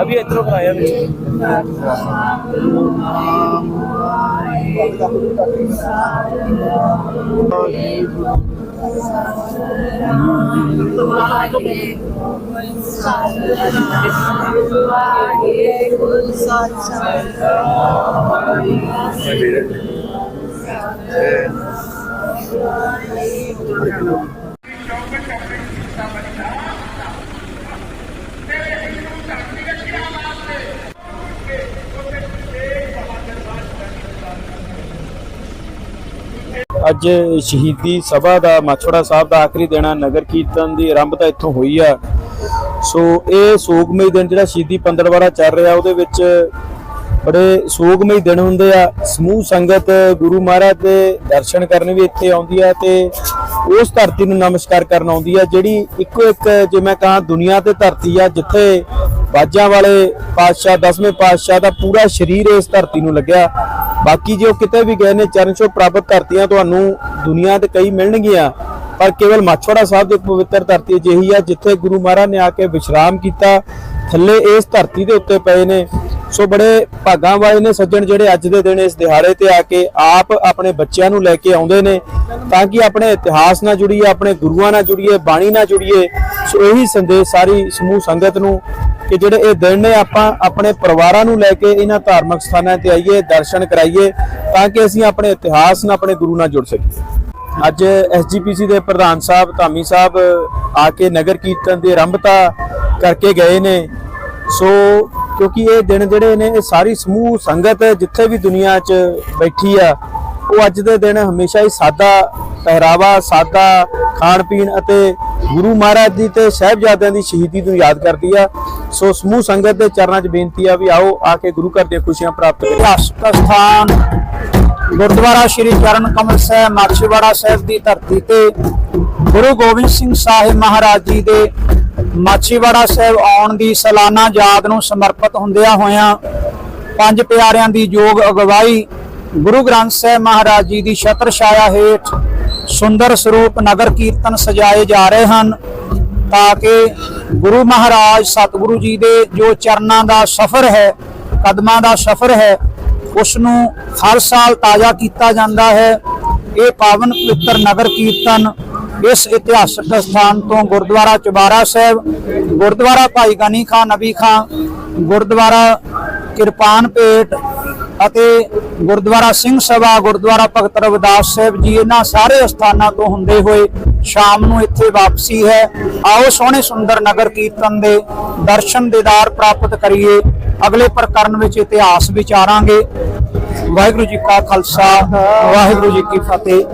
अभी इधरों कराया ਅੱਜ ਸ਼ਹੀਦੀ ਸਭਾ ਦਾ ਮਾਛੋੜਾ ਸਾਹਿਬ ਦਾ ਆਖਰੀ ਦਿਨ ਆ, ਨਗਰ ਕੀਰਤਨ ਦੀ ਆਰੰਭਤਾ ਇੱਥੋਂ ਹੋਈ ਆ। ਸੋ ਇਹ ਸੋਗਮਈ ਦਿਨ ਜਿਹੜਾ ਸ਼ਹੀਦੀ ਪੰਦਰਵਾੜਾ ਚੱਲ ਰਿਹਾ, ਉਹਦੇ ਵਿੱਚ ਬੜੇ ਸੋਗਮਈ ਦਿਨ ਹੁੰਦੇ ਆ। ਸਮੂਹ ਸੰਗਤ, ਗੁਰੂ ਮਹਾਰਾਜ ਦੇ ਦਰਸ਼ਨ ਕਰਨ ਵੀ ਇੱਥੇ ਆਉਂਦੀ ਆ ਤੇ ਉਸ ਧਰਤੀ ਨੂੰ ਨਮਸਕਾਰ ਕਰਨ ਆਉਂਦੀ ਆ, ਜਿਹੜੀ ਇੱਕੋ ਇੱਕ ਜੇ ਮੈਂ ਕਹਾਂ ਦੁਨੀਆ ਤੇ ਧਰਤੀ ਆ, ਜਿੱਥੇ ਬਾਜਾਂ ਵਾਲੇ ਪਾਤਸ਼ਾਹ, ਦਸਵੇਂ ਪਾਤਸ਼ਾਹ ਦਾ ਪੂਰਾ ਸਰੀਰ ਇਸ ਧਰਤੀ ਨੂੰ ਲੱਗਿਆ। ਬਾਕੀ ਜੇ ਉਹ ਕਿਤੇ ਵੀ ਗਏ ਨੇ, ਚਰਨ ਛੋਹ ਪ੍ਰਾਪਤ ਧਰਤੀਆਂ ਤੁਹਾਨੂੰ ਦੁਨੀਆ ਤੇ ਕਈ ਮਿਲਣਗੀਆਂ, ਪਰ ਕੇਵਲ ਮਾਛੋੜਾ ਸਾਹਿਬ ਦੀ ਪਵਿੱਤਰ ਧਰਤੀ ਅਜਿਹੀ ਆ, ਜਿੱਥੇ ਗੁਰੂ ਮਹਾਰਾਜ ਨੇ ਆ ਕੇ ਵਿਸ਼ਰਾਮ ਕੀਤਾ, ਥੱਲੇ ਇਸ ਧਰਤੀ ਦੇ ਉੱਤੇ ਪਏ ਨੇ। ਸੋ ਬੜੇ ਭਾਗਾਂ ਵਾਲੇ ਨੇ ਸੱਜਣ ਜਿਹੜੇ ਅੱਜ ਦੇ ਦਿਨ ਇਸ ਦਿਹਾੜੇ ਤੇ ਆ ਕੇ ਆਪ ਆਪਣੇ ਬੱਚਿਆਂ ਨੂੰ ਲੈ ਕੇ ਆਉਂਦੇ ਨੇ, ਤਾਂ ਕਿ ਆਪਣੇ ਇਤਿਹਾਸ ਨਾਲ ਜੁੜੀਏ, ਆਪਣੇ ਗੁਰੂਆਂ ਨਾਲ ਜੁੜੀਏ, ਬਾਣੀ ਨਾਲ ਜੁੜੀਏ। ਸੋ ਇਹੀ ਸੰਦੇਸ਼, ਸਾਰੀ ਸਮੂਹ ਸੰਗਤ ਨੂੰ ਕਿ ਜਿਹੜੇ ਇਹ ਦਿਨ ਨੇ, ਆਪਾਂ ਆਪਣੇ ਪਰਿਵਾਰਾਂ ਨੂੰ ਲੈ ਕੇ ਇਹਨਾਂ ਧਾਰਮਿਕ ਸਥਾਨਾਂ ਤੇ ਆਈਏ, ਦਰਸ਼ਨ ਕਰਾਈਏ, ਤਾਂ ਕਿ ਅਸੀਂ ਆਪਣੇ ਇਤਿਹਾਸ ਨਾਲ ਆਪਣੇ ਗੁਰੂ ਨਾਲ ਜੁੜ ਸਕੀਏ। ਅੱਜ ਐਸਜੀਪੀਸੀ ਦੇ ਪ੍ਰਧਾਨ ਸਾਹਿਬ, ਧਾਮੀ ਸਾਹਿਬ, ਆ ਕੇ ਨਗਰ ਕੀਰਤਨ ਦੀ ਆਰੰਭਤਾ ਕਰਕੇ ਗਏ ਨੇ। ਸੋ ਕਿਉਂਕਿ ਇਹ ਦਿਨ ਜਿਹੜੇ ਨੇ, ਇਹ ਸਾਰੀ ਸਮੂਹ ਸੰਗਤ ਜਿੱਥੇ ਵੀ ਦੁਨੀਆ 'ਚ ਬੈਠੀ ਆ, ਉਹ ਅੱਜ ਦੇ ਦਿਨ ਹਮੇਸ਼ਾ ਹੀ ਸਾਦਾ ਪਹਿਰਾਵਾ, ਸਾਦਾ ਖਾਣ ਪੀਣ ਅਤੇ ਗੁਰੂ ਮਹਾਰਾਜ ਦੀ ਤੇ ਸਹਿਬਜ਼ਾਦਿਆਂ ਦੀ ਸ਼ਹੀਦੀ ਨੂੰ ਯਾਦ ਕਰਦੀ ਆ। ਸੋ ਸਮੂਹ ਸੰਗਤ ਦੇ ਚਰਨਾਂ 'ਚ ਬੇਨਤੀ ਆ ਵੀ ਆਓ, ਆ ਕੇ ਗੁਰੂ ਘਰ ਦੀਆਂ ਖੁਸ਼ੀਆਂ ਪ੍ਰਾਪਤ ਕਰੀਏ। ਇਤਿਹਾਸਕ ਸਥਾਨ ਗੁਰਦੁਆਰਾ ਸ਼੍ਰੀ ਚਰਨ ਕਮਲ ਸਾਹਿਬ, ਮਾਛੀਵਾੜਾ ਸਾਹਿਬ ਦੀ ਧਰਤੀ ਤੇ ਗੁਰੂ ਗੋਬਿੰਦ ਸਿੰਘ ਸਾਹਿਬ ਮਹਾਰਾਜ ਜੀ ਦੇ ਮਾਛੀਵਾੜਾ ਸਾਹਿਬ ਆਉਣ ਦੀ ਸਾਲਾਨਾ ਯਾਦ ਨੂੰ ਸਮਰਪਿਤ ਹੁੰਦਿਆਂ ਹੋਇਆਂ ਪੰਜ ਪਿਆਰਿਆਂ ਦੀ ਯੋਗ ਅਗਵਾਈ ਗੁਰੂ ਗ੍ਰੰਥ ਸਾਹਿਬ ਮਹਾਰਾਜ ਜੀ ਦੀ ਛਤਰ ਛਾਇਆ ਹੇਠ ਸੁੰਦਰ ਸਰੂਪ ਨਗਰ ਕੀਰਤਨ ਸਜਾਏ ਜਾ ਰਹੇ ਹਨ ਤਾਂ ਕਿ ਗੁਰੂ ਮਹਾਰਾਜ ਸਤਿਗੁਰੂ ਜੀ ਦੇ ਜੋ ਚਰਨਾਂ ਦਾ ਸਫ਼ਰ ਹੈ, ਕਦਮਾਂ ਦਾ ਸਫ਼ਰ ਹੈ ਉਸ ਨੂੰ ਹਰ ਸਾਲ ਤਾਜ਼ਾ ਕੀਤਾ ਜਾਂਦਾ ਹੈ। ਇਹ ਪਾਵਨ ਪਵਿੱਤਰ ਨਗਰ ਕੀਰਤਨ ਇਸ ਇਤਿਹਾਸਕ ਸਥਾਨ ਤੋਂ ਗੁਰਦੁਆਰਾ ਚੁਬਾਰਾ ਸਾਹਿਬ, ਗੁਰਦੁਆਰਾ ਭਾਈ ਗਨੀ ਖਾਨ ਨਬੀ ਖਾਨ ਗੁਰਦੁਆਰਾ ਕਿਰਪਾਨ ਪੇਟ ਅਤੇ ਗੁਰਦੁਆਰਾ ਸਿੰਘ ਸਭਾ, ਗੁਰਦੁਆਰਾ ਭਗਤ ਰਵਿਦਾਸ ਸਾਹਿਬ ਜੀ, ਇਹਨਾਂ ਸਾਰੇ ਸਥਾਨਾਂ ਤੋਂ ਹੁੰਦੇ ਹੋਏ ਸ਼ਾਮ ਨੂੰ ਇੱਥੇ ਵਾਪਸੀ ਹੈ। ਆਓ ਸੋਹਣੇ ਸੁੰਦਰ ਨਗਰ ਕੀਰਤਨ ਦੇ ਦਰਸ਼ਨ ਦੇਦਾਰ ਪ੍ਰਾਪਤ ਕਰੀਏ। ਅਗਲੇ ਪ੍ਰਕਰਨ ਵਿੱਚ ਇਤਿਹਾਸ ਵਿਚਾਰਾਂਗੇ। ਵਾਹਿਗੁਰੂ ਜੀ ਕਾ ਖਾਲਸਾ, ਵਾਹਿਗੁਰੂ ਜੀ ਕੀ ਫਤਿਹ।